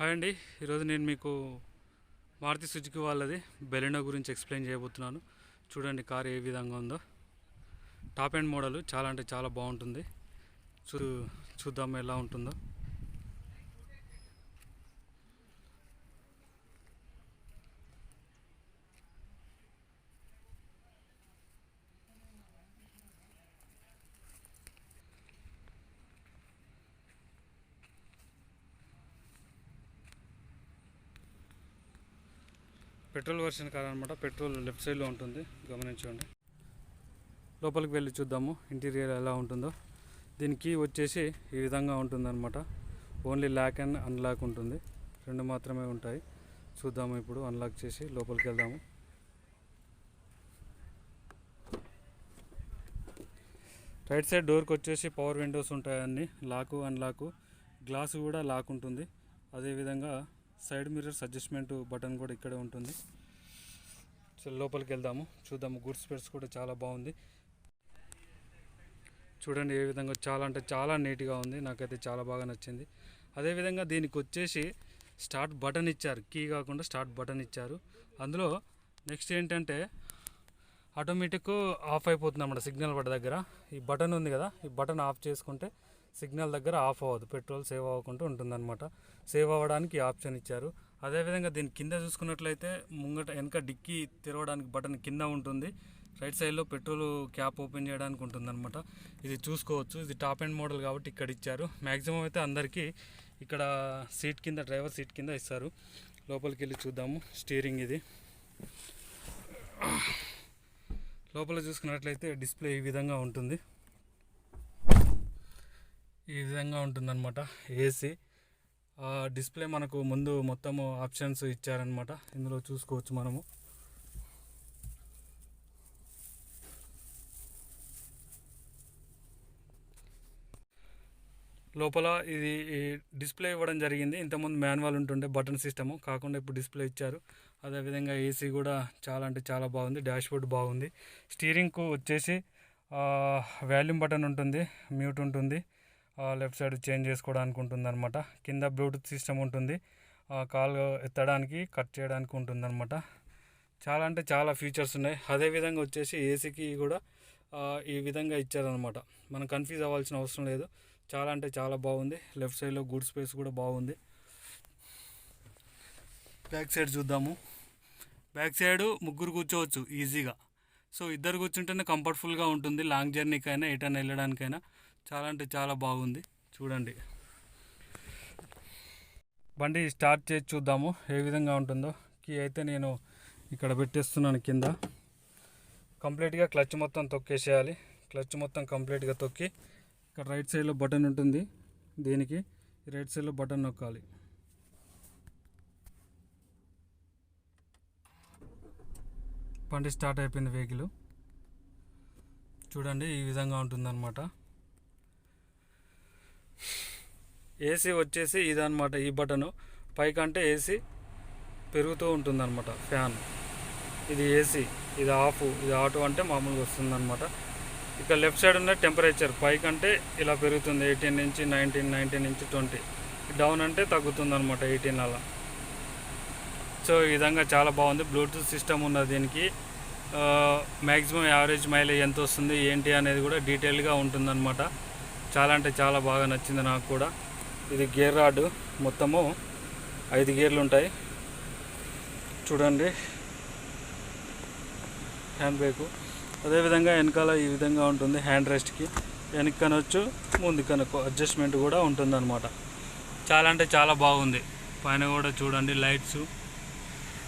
Hi అండి. ఈరోజు నేను మీకు మారుతి సుజుకి వాళ్ళది బెలినో గురించి ఎక్స్ప్లెయిన్ చేయబోతున్నాను. చూడండి కార్ ఏ విధంగా ఉందో. టాప్ అండ్ మోడల్ చాలా అంటే చాలా బాగుంటుంది. చూ చూద్దాం ఎలా ఉంటుందో. పెట్రోల్ వర్షన్ కార్ అనమాట పెట్రోల్ లెఫ్ట్ సైడ్లో ఉంటుంది. గమనించండి. లోపలికి వెళ్ళి చూద్దాము ఇంటీరియర్ ఎలా ఉంటుందో. దీనికి వచ్చేసి ఈ విధంగా ఉంటుందన్నమాట ఓన్లీ ల్యాక్ అండ్ అన్లాక్ ఉంటుంది. రెండు మాత్రమే ఉంటాయి. చూద్దాము ఇప్పుడు అన్లాక్ చేసి లోపలికి వెళ్దాము. రైట్ సైడ్ డోర్కి వచ్చేసి పవర్ విండోస్ ఉంటాయన్నీ లాకు అన్లాకు. గ్లాస్ కూడా లాక్ ఉంటుంది. అదేవిధంగా సైడ్ మిర్రర్స్ అడ్జస్ట్మెంట్ బటన్ కూడా ఇక్కడే ఉంటుంది. సో లోపలికి వెళ్దాము. చూద్దాము గుడ్ స్పెట్స్ కూడా చాలా బాగుంది. చూడండి ఏ విధంగా చాలా అంటే చాలా నీట్గా ఉంది. నాకైతే చాలా బాగా నచ్చింది. అదేవిధంగా దీనికి వచ్చేసి స్టార్ట్ బటన్ ఇచ్చారు. కీ కాకుండా స్టార్ట్ బటన్ ఇచ్చారు. అందులో నెక్స్ట్ ఏంటంటే ఆటోమేటిక్ ఆఫ్ అయిపోతుంది అన్నమాట సిగ్నల్ పడ్డ దగ్గర. ఈ బటన్ ఉంది కదా ఈ బటన్ ఆఫ్ చేసుకుంటే సిగ్నల్ దగ్గర ఆఫ్ అవ్వదు. పెట్రోల్ సేవ్ అవ్వకుండా ఉంటుందన్నమాట. సేవ్ అవ్వడానికి ఆప్షన్ ఇచ్చారు. అదేవిధంగా దీని కింద చూసుకున్నట్లయితే ముంగట వెనక డిక్కీ తెరవడానికి బటన్ కింద ఉంటుంది. రైట్ సైడ్లో పెట్రోల్ క్యాప్ ఓపెన్ చేయడానికి ఉంటుందన్నమాట. ఇది చూసుకోవచ్చు. ఇది టాప్ అండ్ మోడల్ కాబట్టి ఇక్కడ ఇచ్చారు. మ్యాక్సిమం అయితే అందరికీ ఇక్కడ సీట్ కింద డ్రైవర్ సీట్ కింద ఇస్తారు. లోపలికి వెళ్ళి చూద్దాము. స్టీరింగ్ ఇది. లోపల చూసుకున్నట్లయితే డిస్ప్లే ఈ విధంగా ఉంటుంది. ఈ విధంగా ఉంటుందన్నమాట. ఏసీ డిస్ప్లే మనకు ముందు మొత్తము ఆప్షన్స్ ఇచ్చారనమాట ఇందులో చూసుకోవచ్చు మనము. లోపల ఇది డిస్ప్లే ఇవ్వడం జరిగింది. ఇంతకుముందు మాన్యువల్ ఉంటుండే బటన్ సిస్టము కాకుండా ఇప్పుడు డిస్ప్లే ఇచ్చారు. అదేవిధంగా ఏసీ కూడా చాలా అంటే చాలా బాగుంది. డాష్బోర్డ్ బాగుంది. స్టీరింగ్కు వచ్చేసి వాల్యూమ్ బటన్ ఉంటుంది. మ్యూట్ ఉంటుంది. లెఫ్ట్ సైడ్ చేంజ్ చేసుకోవడానికి ఉంటుంది అనమాట కింద బ్లూటూత్ సిస్టమ్ ఉంటుంది. కాల్ ఎత్తడానికి కట్ చేయడానికి ఉంటుంది అనమాట చాలా అంటే చాలా ఫీచర్స్ ఉన్నాయి. అదేవిధంగా వచ్చేసి ఏసీకి కూడా ఈ విధంగా ఇచ్చారనమాట మనం కన్ఫ్యూజ్ అవ్వాల్సిన అవసరం లేదు. చాలా అంటే చాలా బాగుంది. లెఫ్ట్ సైడ్లో గుడ్ స్పేస్ కూడా బాగుంది. బ్యాక్ సైడ్ చూద్దాము. బ్యాక్ సైడ్ ముగ్గురు కూర్చోవచ్చు ఈజీగా. సో ఇద్దరు కూర్చుంటేనే కంఫర్ట్ఫుల్గా ఉంటుంది. లాంగ్ జర్నీకైనా ఎటైనా వెళ్ళడానికైనా. చాలా అంటే చాలా బాగుంది. చూడండి. బండి స్టార్ట్ చేసి చూద్దాము ఏ విధంగా ఉంటుందో. కీ అయితే నేను ఇక్కడ పెట్టేస్తున్నాను కింద. కంప్లీట్గా క్లచ్ మొత్తం తొక్కేసేయాలి. క్లచ్ మొత్తం కంప్లీట్గా తొక్కి ఇక్కడ రైట్ సైడ్లో బటన్ ఉంటుంది. దీనికి రైట్ సైడ్లో బటన్ నొక్కాలి. బండి స్టార్ట్ అయిపోయింది వెహికల్. చూడండి ఈ విధంగా ఉంటుందన్నమాట. ఏసీ వచ్చేసి ఇదనమాట ఈ బటను. పైకంటే ఏసీ పెరుగుతూ ఉంటుందన్నమాట ఫ్యాన్. ఇది ఏసీ ఇది ఆఫ్ ఇది ఆటో అంటే మామూలుగా వస్తుందన్నమాట. ఇక్కడ లెఫ్ట్ సైడ్ ఉన్న టెంపరేచర్ పైకంటే ఇలా పెరుగుతుంది ఎయిటీన్ నుంచి నైన్టీన్ నైన్టీన్ నుంచి ట్వంటీ. డౌన్ అంటే తగ్గుతుంది అనమాట ఎయిటీన్ అలా. సో ఈ విధంగా చాలా బాగుంది. బ్లూటూత్ సిస్టమ్ ఉన్నది దీనికి మ్యాక్సిమం యావరేజ్ మైలేజ్ ఎంత వస్తుంది ఏంటి అనేది కూడా డీటెయిల్గా ఉంటుందన్నమాట. చాలా అంటే చాలా బాగా నచ్చింది నాకు కూడా. ఇది గేర్ రాడ్ మొత్తము. ఐదు గేర్లు ఉంటాయి. చూడండి. Hand brake. అదేవిధంగా వెనకాల ఈ విధంగా ఉంటుంది హ్యాండ్ రెస్ట్కి వెనక్కి కనొచ్చు ముందు కనుక్కో అడ్జస్ట్మెంట్ కూడా ఉంటుందన్నమాట. చాలా అంటే చాలా బాగుంది. పైన కూడా చూడండి లైట్స్.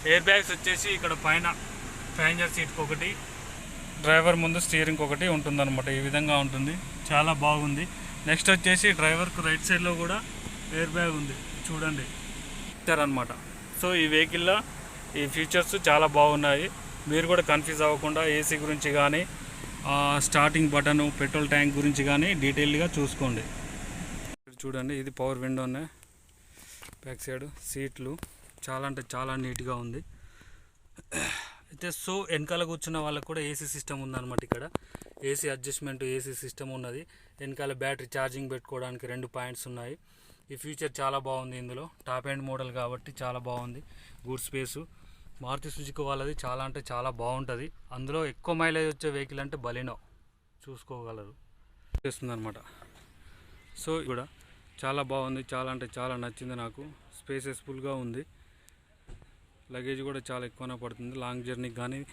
ఎయిర్ బ్యాగ్స్ వచ్చేసి ఇక్కడ పైన ప్యాసింజర్ సీట్కి ఒకటి. డ్రైవర్ ముందు స్టీరింగ్ ఒకటి ఉంటుందన్నమాట. ఈ విధంగా ఉంటుంది. చాలా బాగుంది. నెక్స్ట్ వచ్చేసి డ్రైవర్కు రైట్ సైడ్లో కూడా ఎయిర్ బ్యాగ్ ఉంది. చూడండి. ఇచ్చారనమాట సో ఈ వెహికల్లో ఈ ఫీచర్స్ చాలా బాగున్నాయి. మీరు కూడా కన్ఫ్యూజ్ అవ్వకుండా ఏసీ గురించి కానీ స్టార్టింగ్ బటన్ పెట్రోల్ ట్యాంక్ గురించి కానీ డీటెయిల్గా చూసుకోండి. చూడండి ఇది పవర్ విండోనే. బ్యాక్ సైడ్ సీట్లు. చాలా అంటే చాలా నీట్గా ఉంది. అయితే సో వెనకాల కూర్చున్న వాళ్ళకి కూడా ఏసీ సిస్టమ్ ఉందన్నమాట ఇక్కడ. ఏసీ అడ్జస్ట్మెంట్ ఏసీ సిస్టమ్ ఉన్నది. వెనకాల బ్యాటరీ ఛార్జింగ్ పెట్టుకోవడానికి రెండు పాయింట్స్ ఉన్నాయి. ఈ ఫీచర్ చాలా బాగుంది ఇందులో. టాప్ ఎండ్ మోడల్ కాబట్టి చాలా బాగుంది. గూడ్ స్పేసు. మారుతి సుజుకి వాళ్ళది చాలా అంటే చాలా బాగుంటుంది. అందులో ఎక్కువ మైలేజ్ వచ్చే వెహికల్ అంటే బలినో. చూసుకోగలరు. చేస్తుంది అనమాట సో ఇక్కడ కూడా చాలా బాగుంది. చాలా అంటే చాలా నచ్చింది నాకు. స్పేసెస్ఫుల్గా ఉంది. లగేజ్ కూడా చాలా ఎక్కువనే పడుతుంది. లాంగ్ జర్నీకి కానీ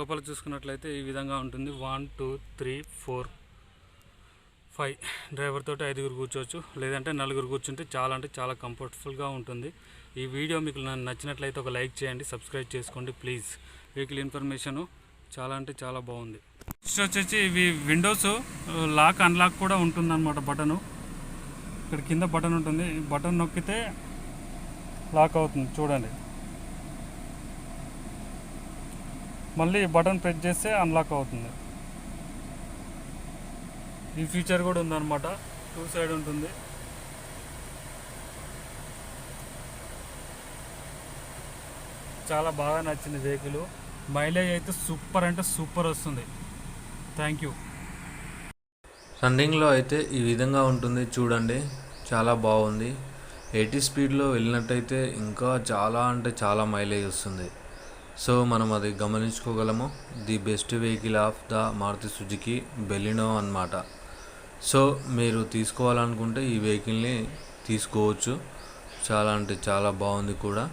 లోపల చూసుకున్నట్లయితే ఈ విధంగా ఉంటుంది. One two three four five driver తోటి ఐదుగురు కూర్చోవచ్చు. లేదంటే నలుగురు కూర్చుంటే చాలా అంటే చాలా కంఫర్టబుల్గా ఉంటుంది. ఈ వీడియో మీకు నచ్చినట్లయితే ఒక లైక్ చేయండి సబ్స్క్రైబ్ చేసుకోండి ప్లీజ్ వెహికల్ ఇన్ఫర్మేషను చాలా అంటే చాలా బాగుంది. నెక్స్ట్ వచ్చేసి ఇవి విండోస్ లాక్ అన్లాక్ కూడా ఉంటుంది అనమాట బటను ఇక్కడ కింద బటన్ ఉంటుంది. బటన్ నొక్కితే లాక్ అవుతుంది. చూడండి. మళ్ళీ బటన్ ప్రెస్ చేస్తే అన్లాక్ అవుతుంది. ఈ ఫీచర్ కూడా ఉందన్నమాట. టూ సైడ్ ఉంటుంది. చాలా బాగా నచ్చింది వెహికల్ మైలేజ్ అయితే సూపర్ అంటే సూపర్ వస్తుంది. థ్యాంక్ యూ రన్నింగ్లో అయితే ఈ విధంగా ఉంటుంది. చూడండి చాలా బాగుంది. ఎయిటీ స్పీడ్లో వెళ్ళినట్టయితే ఇంకా చాలా అంటే చాలా మైలేజ్ వస్తుంది. సో మనం అది గమనించుకోగలము. The best vehicle of the Maruti Suzuki Baleno అన్నమాట. సో మీరు తీసుకోవాలనుకుంటే ఈ వెహికల్ని తీసుకోవచ్చు. చాలా అంటే చాలా బాగుంది కూడా.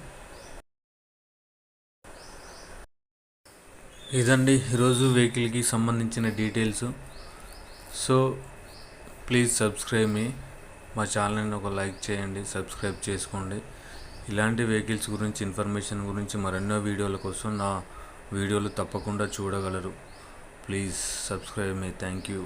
ఇదండి ఈరోజు వెహికల్కి సంబంధించిన details. So please subscribe me. మా ఛానల్ని ఒక లైక్ చేయండి సబ్స్క్రైబ్ చేసుకోండి. ఇలాంటి వెహికల్స్ గురించి ఇన్ఫర్మేషన్ గురించి మరెన్నో వీడియోల కోసం నా వీడియోలు తప్పకుండా చూడగలరు. Please subscribe me. Thank you.